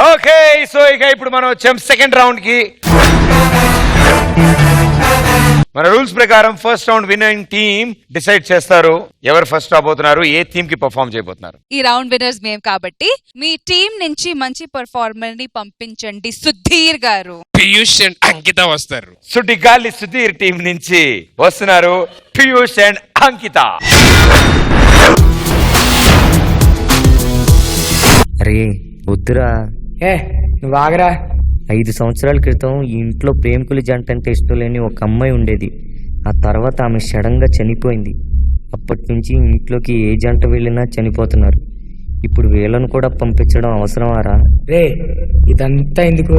Okay so ఇక ఇప్పుడు మనం వచ్చాం సెకండ్ రౌండ్కి. మన రూల్స్ ప్రకారం first round winning team decide చేస్తారు. ఎవరు ఫస్ట్ రాబోతున్నారు ఏ థీమ్కి పర్ఫామ్ చేయబోతున్నారు. ఈ రౌండ్ విన్నర్స్ మేం కాబట్టి మీ టీం నుంచి మంచి పర్ఫార్మర్ని పంపించండి సుధీర్ గారు. పీయూష్ అండ్ అంకిత వస్తారు. సుడిగాలి సుధీర్ టీం నుంచి వస్తున్నారు పీయూష్ అండ్ అంకిత. అరే వద్దురా. ఏ నువ్వు ఆగరా. ఐదు సంవత్సరాల క్రితం ఈ ఇంట్లో ప్రేమికుల జంట అంటే ఇష్టం లేని ఒక అమ్మాయి ఉండేది. ఆ తర్వాత ఆమె సడన్గా చనిపోయింది. అప్పటి నుంచి ఇంట్లోకి ఏ జంట వెళ్ళినా చనిపోతున్నారు. ఇప్పుడు వీళ్ళను కూడా పంపించడం అవసరమారా రే ఇదంతా ఎందుకు?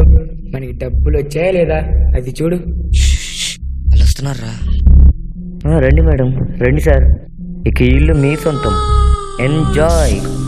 మనకి డబ్బులు వచ్చాయా లేదా? అది చూడు. వాళ్ళు వస్తున్నారా రండి మేడం. రండి సార్. ఇక ఇల్లు మీ సొంతం. ఎంజాయ్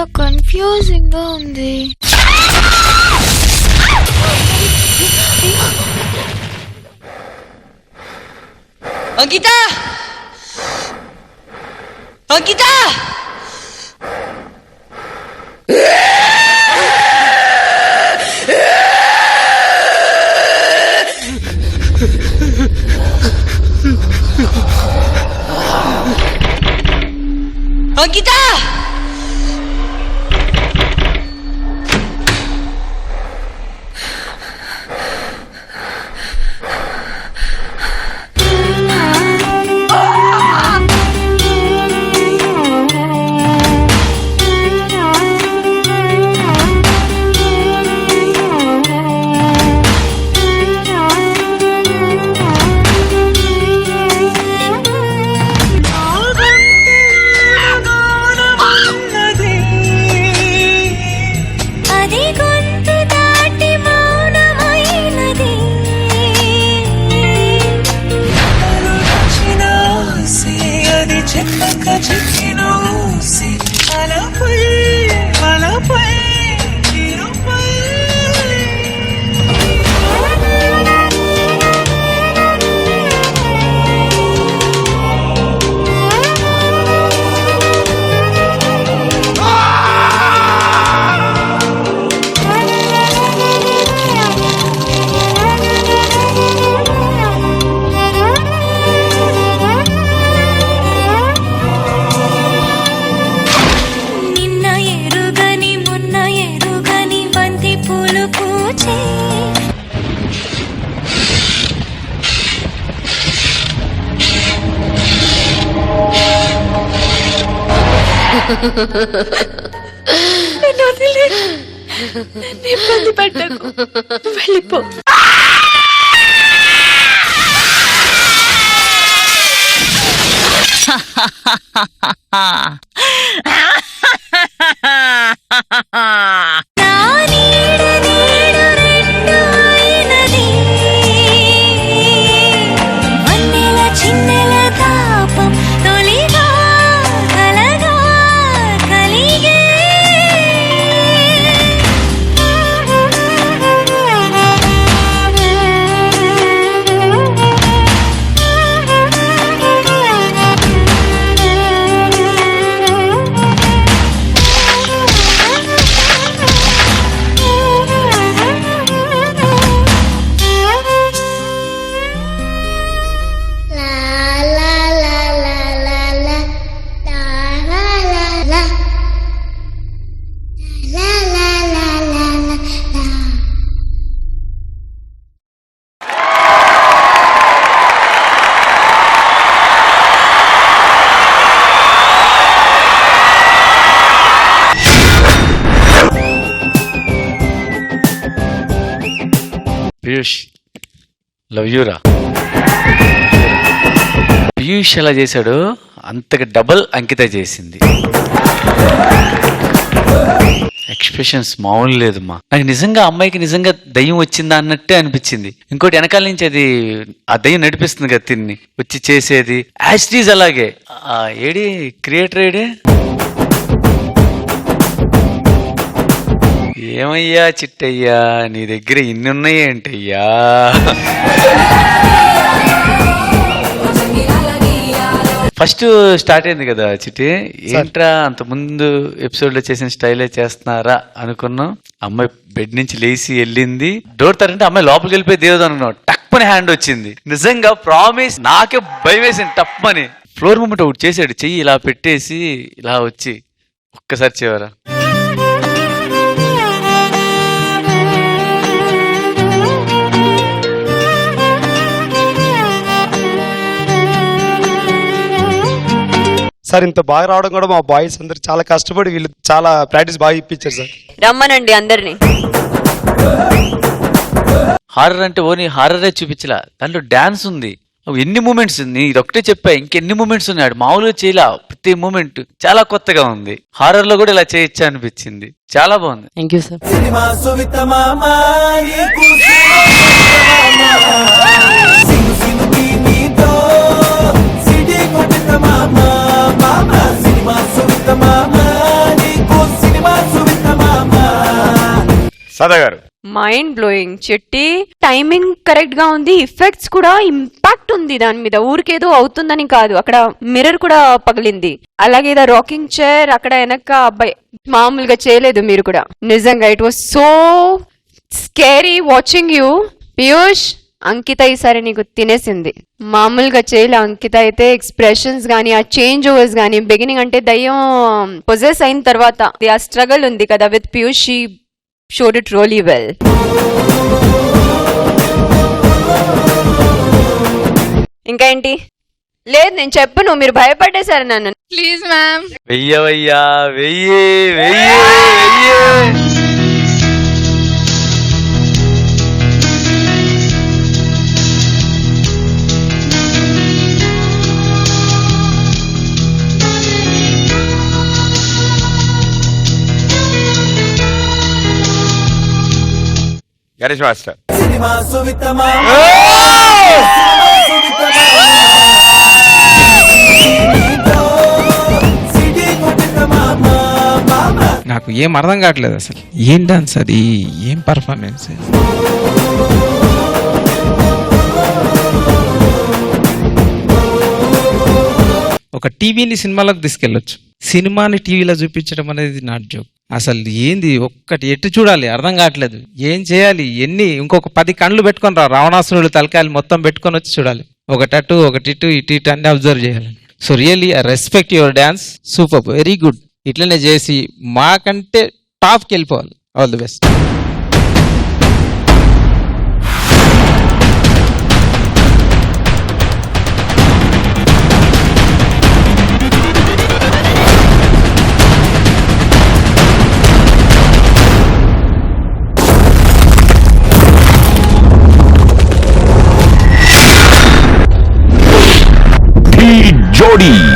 అంత కన్ఫ్యూజింగ్గా ఉంది అంకిత అంకిత అంకిత చెక్కిన ఊసి అలపై అలపై. నన్ను వదిలే నీ ఇబ్బంది పెట్టకు. వెళ్ళిపో. పీయూష్ లవ్ యూరా పీయూష్ ఎలా చేశాడో అంతగా డబల్ అంకిత చేసింది. ఎక్స్ప్రెషన్స్ మామూలు లేదమ్మా. నాకు నిజంగా అమ్మాయికి నిజంగా దయ్యం వచ్చిందా అన్నట్టే అనిపించింది. ఇంకోటి వెనకాల నుంచి అది ఆ దయ్యం నడిపిస్తుంది కదా తిన్ని వచ్చి చేసేది. యాస్టీజ్ అలాగే. ఏడి క్రియేటర్ ఏడే? ఏమయ్యా చిట్టయ్యా? నీ దగ్గర ఇన్ని ఉన్నాయేంటయ్యా ఫస్ట్ స్టార్ట్ అయింది కదా చిట్టి. ఏంట్రా అంత ముందు ఎపిసోడ్లో చేసిన స్టైలే చేస్తున్నారా అనుకున్నాం. అమ్మాయి బెడ్ నుంచి లేచి వెళ్ళింది. డోర్ తరంటే అమ్మాయి లోపలికి వెళ్ళిపోయి దేవుడు అనుకున్నాం టక్ అని హ్యాండ్ వచ్చింది. నిజంగా ప్రామిస్ నాకే భయం వేసింది టప్ అని ఫ్లోర్ మూమెంట్ ఒకటి చేసాడు చెయ్యి ఇలా పెట్టేసి ఇలా వచ్చి ఒక్కసారి చేయవరా సార్ ఇంత బాగా రావడం కూడా మా బాయ్స్ అందరు చాలా కష్టపడి వీళ్ళు చాలా ప్రాక్టీస్ బాగా ఇప్పించారు సార్. రమ్మనండి అందరినీ. హారర్ అంటే ఓన్లీ హారరే చూపించలా. దాంట్లో డాన్స్ ఉంది. ఎన్ని మూమెంట్స్ ఉంది? ఇది ఒకటే చెప్పా ఇంకెన్ని మూమెంట్స్ ఉన్నాడు మామూలుగా చేయలా ప్రతి మూమెంట్ చాలా కొత్తగా ఉంది. హారర్లో కూడా ఇలా చేయొచ్చా అనిపించింది. చాలా బాగుంది. థ్యాంక్ యూ సార్ సినిమా మామ మామ సినిమా సువిత మామ నీకు సినిమా సువిత మామ సదా గారు మైండ్ బ్లోయింగ్ చెట్టి. టైమింగ్ కరెక్ట్గా ఉంది ఇఫెక్ట్స్ కూడా ఇంపాక్ట్ ఉంది దాని మీద. ఊరికేదో అవుతుందని కాదు అక్కడ మిర్రర్ కూడా పగిలింది. అలాగే ఇదా రాకింగ్ చైర్ అక్కడ వెనక అబ్బాయి మామూలుగా చేయలేదు మీరు కూడా. నిజంగా it was so scary watching you Piyush Ankita ఈసారి నీకు తినేసింది. మామూలుగా చేయలే అంకిత అయితే ఎక్స్ప్రెషన్స్ గానీ ఆ చేంజ్ ఓవర్స్ గానీ బిగినింగ్ అంటే దయ్యం పొజెస్ అయిన తర్వాత ఆ స్ట్రగల్ ఉంది కదా with Piyush she showed it really well ఇంకా ఏంటి? లేదు నేను చెప్పను మీరు భయపడేశారు నన్ను. ప్లీజ్ మ్యామ్ వెయ్యవయ్యా వెయ్యి వెయ్యి. గణేష్ మాస్టర్. నాకు ఏం అర్థం కావట్లేదు అసలు. ఏం డాన్స్ అది? ఏం పర్ఫార్మెన్స్ ఒక టీవీని సినిమాలోకి తీసుకెళ్ళొచ్చు. సినిమాని టీవీలో చూపించడం అనేది నాట్ జోక్ అసలు ఏంది? ఒక్కటి ఎటు చూడాలి? అర్థం కావట్లేదు. ఏం చేయాలి? ఎన్ని? ఇంకొక పది కళ్ళు పెట్టుకొని రా. రావణాసురుడు తలకాయలు మొత్తం పెట్టుకొని వచ్చి చూడాలి. ఒకటి అటు ఒకటి ఇటు ఇటు ఇటు అన్ని అబ్జర్వ్ చేయాలి. So really I respect your dance super very good ఇట్లనే చేసి మాకంటే టాప్కి వెళ్ళిపోవాలి. All the best Glory.